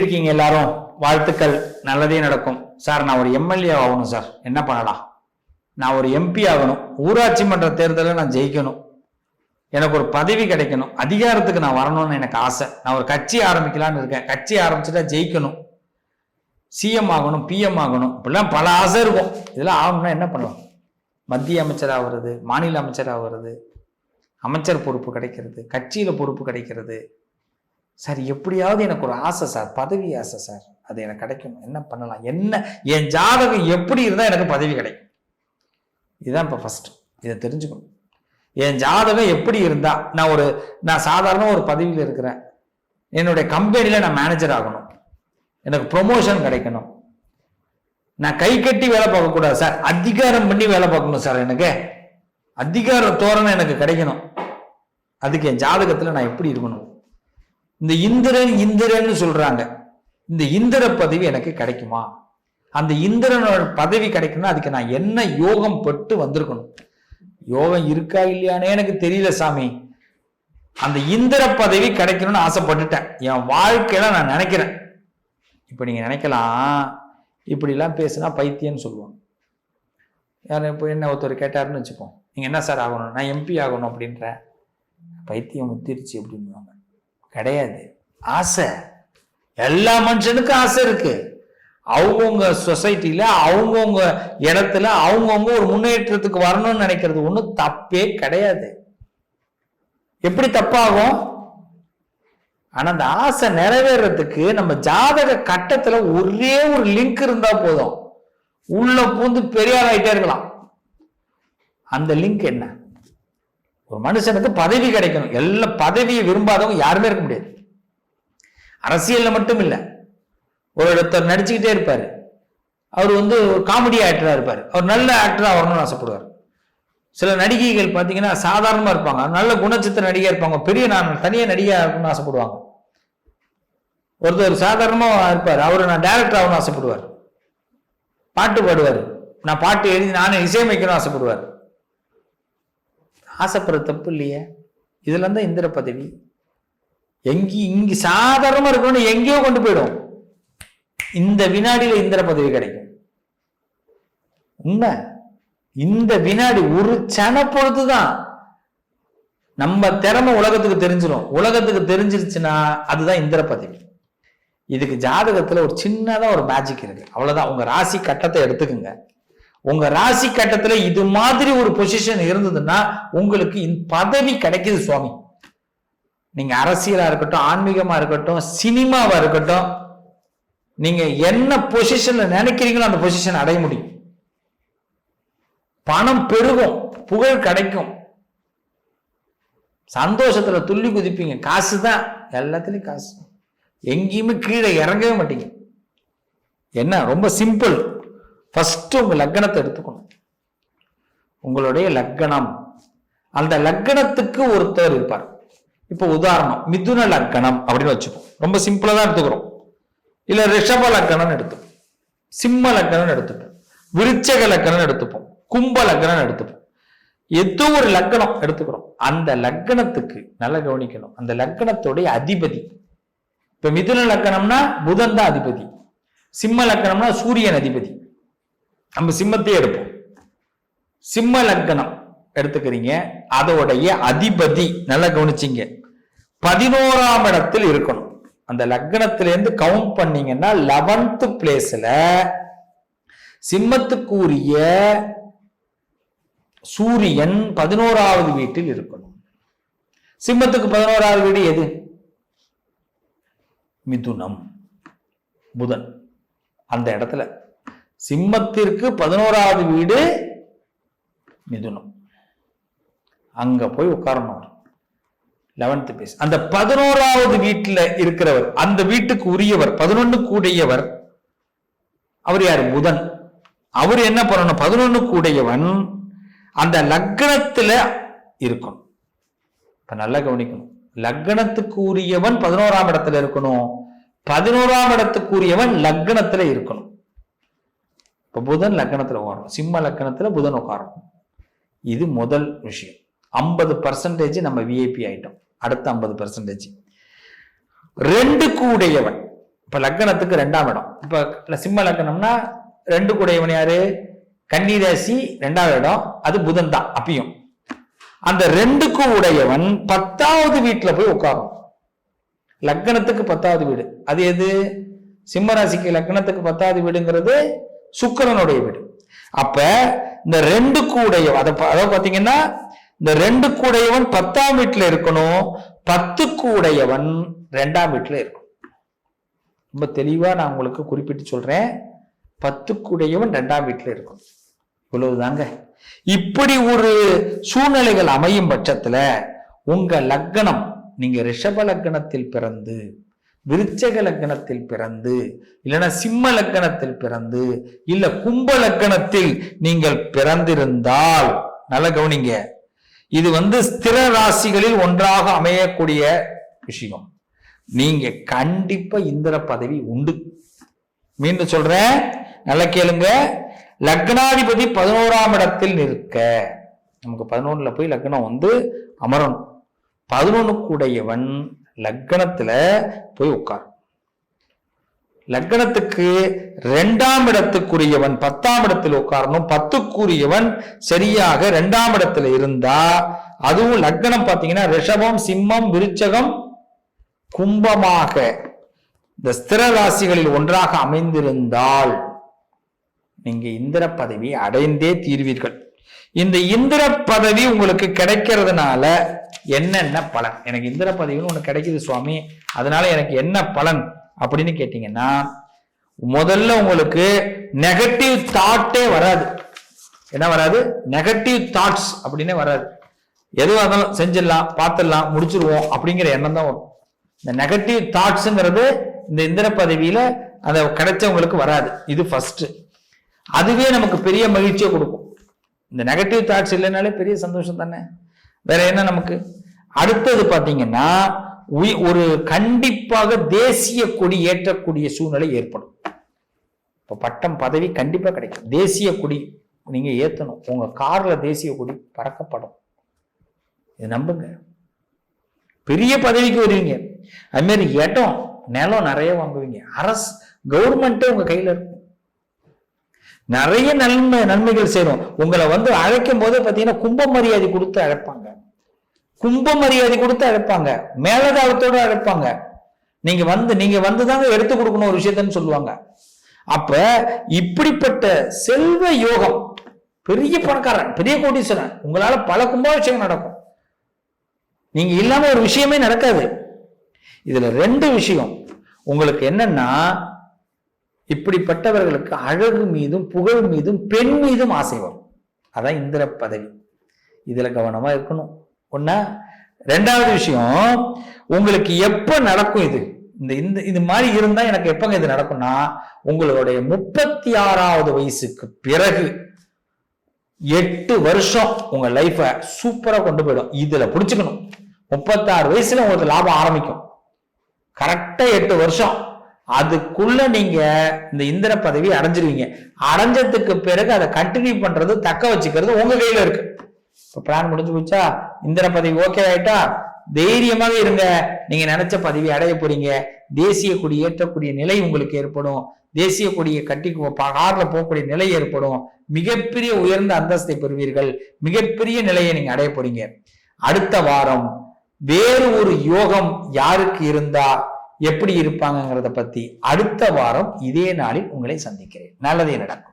இருக்கீங்க எல்லாரும். வாழ்த்துக்கள். நல்லதே நடக்கும். சார் நான் ஒரு எம்எல்ஏ ஆகணும் சார். என்ன பண்ணலாம்? நான் ஒரு எம்பி ஆகணும். ஊராட்சி மன்ற தேர்தலில் நான் ஜெயிக்கணும். எனக்கு ஒரு பதவி கிடைக்கணும். அதிகாரத்துக்கு நான் வரணும்னு எனக்கு ஆசை. நான் ஒரு கட்சி ஆரம்பிக்கலாம்னு இருக்கேன். கட்சி ஆரம்பிச்சுட்டா ஜெயிக்கணும். சிஎம் ஆகணும் பிஎம் ஆகணும். இப்படிலாம் பல ஆசை இருக்கும். இதெல்லாம் ஆகணும்னா என்ன பண்ணலாம்? மத்திய அமைச்சர் ஆகிறது மாநில அமைச்சர் ஆகிறது அமைச்சர் பொறுப்பு கிடைக்கிறது கட்சியில் பொறுப்பு கிடைக்கிறது. சார் எப்படியாவது எனக்கு ஒரு ஆசை சார் பதவி ஆசை சார். அது எனக்கு கிடைக்கும் என்ன பண்ணலாம்? என்ன? என் ஜாதகம் எப்படி இருந்தால் எனக்கு பதவி கிடைக்கும்? இதுதான் இப்போ ஃபஸ்ட்டு இதை தெரிஞ்சுக்கணும். என் ஜாதகம் எப்படி இருந்தால் நான் ஒரு நான் சாதாரண ஒரு பதவியில் இருக்கிறேன். என்னுடைய கம்பெனியில் நான் மேனேஜர் ஆகணும். எனக்கு ப்ரொமோஷன் கிடைக்கணும். நான் கை கட்டி வேலை பார்க்கக்கூடாது சார். அதிகாரம் பண்ணி வேலை பார்க்கணும் சார் எனக்கு. அதிகார தோரணை எனக்கு கிடைக்கணும். அதுக்கு என் ஜாதகத்தில் நான் எப்படி இருக்கணும்? இந்த இந்திரன் இந்திரன்னு சொல்றாங்க. இந்த இந்திர பதவி எனக்கு கிடைக்குமா? அந்த இந்திரனோட பதவி கிடைக்கணும்னா அதுக்கு நான் என்ன யோகம் பட்டு வந்திருக்கணும்? யோகம் இருக்கா இல்லையானே எனக்கு தெரியல சாமி. அந்த இந்திர பதவி கிடைக்கணும்னு ஆசைப்பட்டுட்டேன். என் வாழ்க்கையில நான் நினைக்கிறேன். இப்போ நீங்க நினைக்கலாம். இப்படிலாம் பேசுனா பைத்தியம்னு சொல்லுவாங்க. யார் இப்போ என்ன ஒருத்தர் கேட்டாருன்னு வச்சுப்போம். நீங்க என்ன சார் ஆகணும்? நான் எம்பி ஆகணும் அப்படின்ற. பைத்தியம் முத்திருச்சு அப்படின்வாங்க கிடையாது. ஆசை. எல்லா மனுஷனுக்கும் ஆசை இருக்கு. அவங்கவுங்க சொசைட்டியில் அவங்கவுங்க இடத்துல அவங்கவுங்க ஒரு முன்னேற்றத்துக்கு வரணும்னு நினைக்கிறது ஒன்றும் தப்பே கிடையாது. எப்படி தப்பாகும்? ஆனா அந்த ஆசை நிறைவேறதுக்கு நம்ம ஜாதக கட்டத்துல ஒரே ஒரு லிங்க் இருந்தா போதும். உள்ள பூந்து பெரியார் ஆகிட்டே இருக்கலாம். அந்த லிங்க் என்ன? ஒரு மனுஷனுக்கு பதவி கிடைக்கணும். எல்லா பதவியை விரும்பாதவங்க யாருமே இருக்க முடியாது. அரசியல்ல மட்டும் இல்லை. ஒரு ஒருத்தர் நடிச்சுக்கிட்டே இருப்பாரு. அவர் வந்து ஒரு காமெடி ஆக்டரா இருப்பாரு. அவர் நல்ல ஆக்டரா வரணும்னு ஆசைப்படுவார். சில நடிகைகள் பார்த்தீங்கன்னா சாதாரணமா இருப்பாங்க. நல்ல குணச்சித்திர நடிகையா இருப்பாங்க. பெரிய நான் தனியா நடிகையா இருக்கணும்னு ஆசைப்படுவாங்க. ஒருத்தர் சாதாரணமா இருப்பார். அவர் நான் டைரக்டர் ஆகணும்னு ஆசைப்படுவார். பாட்டு பாடுவார். நான் பாட்டு எழுதி நானே இசையமைக்கணும்னு ஆசைப்படுவார். ஆசைப்படுற தப்பு இல்லையே? இதுல இருந்தா இந்திர பதவி. எங்க இங்க சாதாரணமா இருக்கணும் எங்கேயோ கொண்டு போயிடும். இந்த வினாடியில இந்திர பதவி கிடைக்கும். உண்மை? இந்த வினாடி ஒரு சன பொழுதுதான் நம்ம திறமை உலகத்துக்கு தெரிஞ்சிடும் உலகத்துக்கு தெரிஞ்சிருச்சுன்னா அதுதான் இந்திர பதவி. இதுக்கு ஜாதகத்துல ஒரு சின்னதா ஒரு மேஜிக் இருக்கு. அவ்வளவுதான். உங்க ராசி கட்டத்தை எடுத்துக்கோங்க. உங்க ராசி கட்டத்துல இது மாதிரி ஒரு பொசிஷன் இருந்ததுன்னா உங்களுக்கு பதவி கிடைக்குது சுவாமி. நீங்க அரசியலா இருக்கட்டும் ஆன்மீகமா இருக்கட்டும் சினிமாவா இருக்கட்டும் நீங்க என்ன பொசிஷன்ல நினைக்கிறீங்களோ அந்த பொசிஷன் அடைய முடியும். பணம் பெருகும் புகழ் கிடைக்கும். சந்தோஷத்துல துள்ளி குதிப்பீங்க. காசு தான் எல்லாத்துலயும் காசு. எங்கேயுமே கீழே இறங்கவே மாட்டீங்க. என்ன? ரொம்ப சிம்பிள் ஃபர்ஸ்ட் உங்க லக்கணத்தை எடுத்துக்கணும். உங்களுடைய லக்கணம். அந்த லக்கணத்துக்கு ஒருத்தர் இருப்பார். இப்போ உதாரணம் மிதுன லக்கணம் அப்படின்னு வச்சுப்போம். ரொம்ப சிம்பிளா தான் எடுத்துக்கிறோம். இல்ல ரிஷப லக்கணம்னு எடுத்துப்போம். சிம்ம லக்கணம்னு எடுத்துப்போம். விருச்சக லக்கணம்னு எடுத்துப்போம். கும்ப லக்கணம்னு எடுத்துப்போம். ஏதோ ஒரு லக்கணம் எடுத்துக்கிறோம். அந்த லக்கணத்துக்கு நல்லா கவனிக்கணும். அந்த லக்கணத்துடைய அதிபதி. இப்ப மிதுன லக்கணம்னா புதன் தான் அதிபதி. சிம்ம லக்கணம்னா சூரியன் அதிபதி. நம்ம சிம்மத்தையே எடுப்போம். சிம்ம லக்கணம் எடுத்துக்கிறீங்க. அதோடைய அதிபதி நல்லா கவனிச்சிங்க. பதினோராம் இடத்தில் இருக்கணும். அந்த லக்னத்திலேருந்து கவுண்ட் பண்ணீங்கன்னா லெவன்த் பிளேஸ்ல சிம்மத்துக்குரிய சூரியன் பதினோராவது வீட்டில் இருக்கணும். சிம்மத்துக்கு பதினோராவது வீடு எது? மிதுனம் புதன். அந்த இடத்துல சிம்மத்திற்கு பதினோராவது வீடு மிதுனம். அங்க போய் உட்காரணும். லெவன்த் பேஸ் அந்த பதினோராவது வீட்டில் இருக்கிறவர் அந்த வீட்டுக்கு உரியவர் பதினொன்னுக்கு உடையவர் அவர் யார்? புதன். அவர் என்ன பண்ணணும்? பதினொன்னுக்கு உடையவன் அந்த லக்னத்துல இருக்கணும். இப்ப நல்லா கவனிக்கணும். லக்னத்துக்கு உரியவன் பதினோராம் இடத்துல இருக்கணும். பதினோராம் இடத்துக்கு உரியவன் லக்னத்துல இருக்கணும். இப்போ புதன் லக்கணத்தில் உட்காரணும். சிம்ம லக்கணத்தில் புதன் உட்காரணும். இது முதல் விஷயம். ஐம்பது பர்சன்டேஜ் நம்ம விஐபி ஆயிட்டோம். அடுத்த ஐம்பது பர்சன்டேஜ் ரெண்டு கூடையவன். இப்போ லக்கணத்துக்கு ரெண்டாம் இடம். இப்போ சிம்ம லக்கணம்னா ரெண்டு கூடையவன் யாரு? கன்னிராசி ரெண்டாவது இடம். அது புதன் தான் அப்பயும். அந்த ரெண்டுக்கும் உடையவன் பத்தாவது வீட்டில் போய் உட்காரும் லக்னத்துக்கு பத்தாவது வீடு. அது எது? சிம்மராசிக்கு லக்கணத்துக்கு லக்னத்துக்கு பத்தாவது வீடுங்கிறது சுக்கிரனுடைய வீடு. அப்ப இந்த ரெண்டு கூடைய அதை அதாவது பாத்தீங்கன்னா இந்த ரெண்டு கூடையவன் பத்தாம் வீட்டுல இருக்கணும் பத்து கூடையவன் ரெண்டாம் வீட்டுல இருக்கணும். ரொம்ப தெளிவா நான் உங்களுக்கு குறிப்பிட்டு சொல்றேன். பத்து கூடையவன் ரெண்டாம் வீட்டுல இருக்கணும். இவ்வளவுதாங்க. இப்படி ஒரு சூழ்நிலைகள் அமையும் பட்சத்துல உங்க லக்னம் நீங்க ரிஷப லக்னத்தில் பிறந்து விருச்சக லக்கணத்தில் பிறந்து இல்லைன்னா சிம்ம லக்கணத்தில் பிறந்து இல்ல கும்ப லக்கணத்தில் நீங்கள் பிறந்திருந்தால் நல்ல கவனிங்க. இது வந்து ஸ்திர ராசிகளில் ஒன்றாக அமையக்கூடிய விஷயம். நீங்க கண்டிப்பா இந்திர பதவி உண்டு. மீண்டும் சொல்றேன் நல்லா கேளுங்க. லக்னாதிபதி பதினோராம் இடத்தில் நிற்க நமக்கு பதினொன்னுல போய் லக்னம் வந்து அமரணும் பதினொன்னுக்குடையவன் லக்னத்துல போய் உட்கார். லக்னத்துக்கு ரெண்டாம் இடத்துக்குரியவன் பத்தாம் இடத்தில் உட்காரணும். பத்துக்குரியவன் சரியாக ரெண்டாம் இடத்துல இருந்தா அதுவும் லக்னம் பார்த்தீங்கன்னா ரிஷபம் சிம்மம் விருச்சகம் கும்பமாக இந்த ஸ்திர ராசிகளில் ஒன்றாக அமைந்திருந்தால் நீங்க இந்திர பதவி அடைந்தே தீர்வீர்கள். இந்த இந்திர பதவி உங்களுக்கு கிடைக்கிறதுனால என்னென்ன பலன்? எனக்கு இந்திர பதவின்னு ஒன்று கிடைக்குது சுவாமி. அதனால எனக்கு என்ன பலன்? அப்படின்னு கேட்டீங்கன்னா முதல்ல உங்களுக்கு நெகட்டிவ் தாட்டே வராது. என்ன வராது? நெகட்டிவ் தாட்ஸ் அப்படின்னே வராது. எதுவாக இருந்தாலும் செஞ்சிடலாம் பார்த்துடலாம் முடிச்சிருவோம் அப்படிங்கிற எண்ணம் தான் வரும். இந்த நெகட்டிவ் தாட்ஸுங்கிறது இந்த இந்திர பதவியில அந்த கிடைச்சவங்களுக்கு வராது. இது ஃபர்ஸ்ட் அதுவே நமக்கு பெரிய மகிழ்ச்சியை கொடுக்கும். இந்த நெகட்டிவ் தாட்ஸ் இல்லைனாலே பெரிய சந்தோஷம் தானே? வேற என்ன நமக்கு? அடுத்தது பார்த்தீங்கன்னா ஒரு கண்டிப்பாக தேசிய கொடி ஏற்றக்கூடிய சூழ்நிலை ஏற்படும். இப்போ பட்டம் பதவி கண்டிப்பாக கிடைக்கும். தேசிய கொடி நீங்கள் ஏற்றணும் உங்கள் காரில் தேசிய கொடி பறக்கப்படும். இது நம்புங்க. பெரிய பதவிக்கு வருவீங்க. அதுமாரி இடம் நிலம் நிறைய வாங்குவீங்க. அரசு கவர்மெண்ட்டே உங்கள் கையில் இருக்கும். நிறைய நன்மை நன்மைகள் செய்யணும் உங்களை வந்து அழைக்கும் போது பார்த்தீங்கன்னா கும்ப மரியாதை கொடுத்து அழைப்பாங்க. கும்ப மரியாதை கொடுத்து அழைப்பாங்க. மேலதாளத்தோட அழைப்பாங்க. நீங்க வந்து நீங்க வந்துதாங்க எடுத்து கொடுக்கணும் ஒரு விஷயத்தன்னு சொல்லுவாங்க. அப்ப இப்படிப்பட்ட செல்வ யோகம் பெரிய பணக்காரன் பெரிய கோடீஸ்வரன் உங்களால பல கும்பாபிஷேகம் நடக்கும். நீங்க இல்லாம ஒரு விஷயமே நடக்காது. இதுல ரெண்டு விஷயம். உங்களுக்கு என்னன்னா இப்படிப்பட்டவர்களுக்கு அழகு மீதும் புகழ் மீதும் பெண் மீதும் ஆசை வரும். அதான் இந்திர பதவி. இதுல கவனமா இருக்கணும். ஒன்னா ரெண்டாவது விஷயம் உங்களுக்கு எப்ப நடக்கும் இது? இந்த இந்த இது மாதிரி இருந்தா எனக்கு எப்பங்க இது நடக்கும்னா உங்களுடைய முப்பத்தி ஆறாவது வயசுக்கு பிறகு எட்டு வருஷம் உங்க லைஃப சூப்பரா கொண்டு போயிடும். இதுல புடிச்சுக்கணும். முப்பத்தாறு வயசுல உங்களுக்கு லாபம் ஆரம்பிக்கும். கரெக்டா எட்டு வருஷம். அதுக்குள்ள நீங்க இந்த இந்திர பதவி அடைஞ்சிருவீங்க. அடைஞ்சதுக்கு பிறகு அதை கண்டினியூ பண்றது தக்க வச்சுக்கிறது உங்க கையில இருக்கு. இப்ப பிளான் முடிஞ்சு போச்சா? இந்திர பதவி ஓகே ஆயிட்டா? தைரியமாக இருங்க. நீங்க நினைச்ச பதவி அடைய போறீங்க. தேசிய கொடி ஏற்றக்கூடிய நிலை உங்களுக்கு ஏற்படும். தேசிய கொடியை கட்டி கார்ல போகக்கூடிய நிலை ஏற்படும். மிகப்பெரிய உயர்ந்த அந்தஸ்தை பெறுவீர்கள். மிகப்பெரிய நிலையை நீங்க அடைய போறீங்க. அடுத்த வாரம் வேறு ஒரு யோகம் யாருக்கு இருந்தா எப்படி இருப்பாங்கங்கிறத பத்தி அடுத்த வாரம் இதே நாளில் உங்களை சந்திக்கிறேன். நல்லதே நடக்கும்.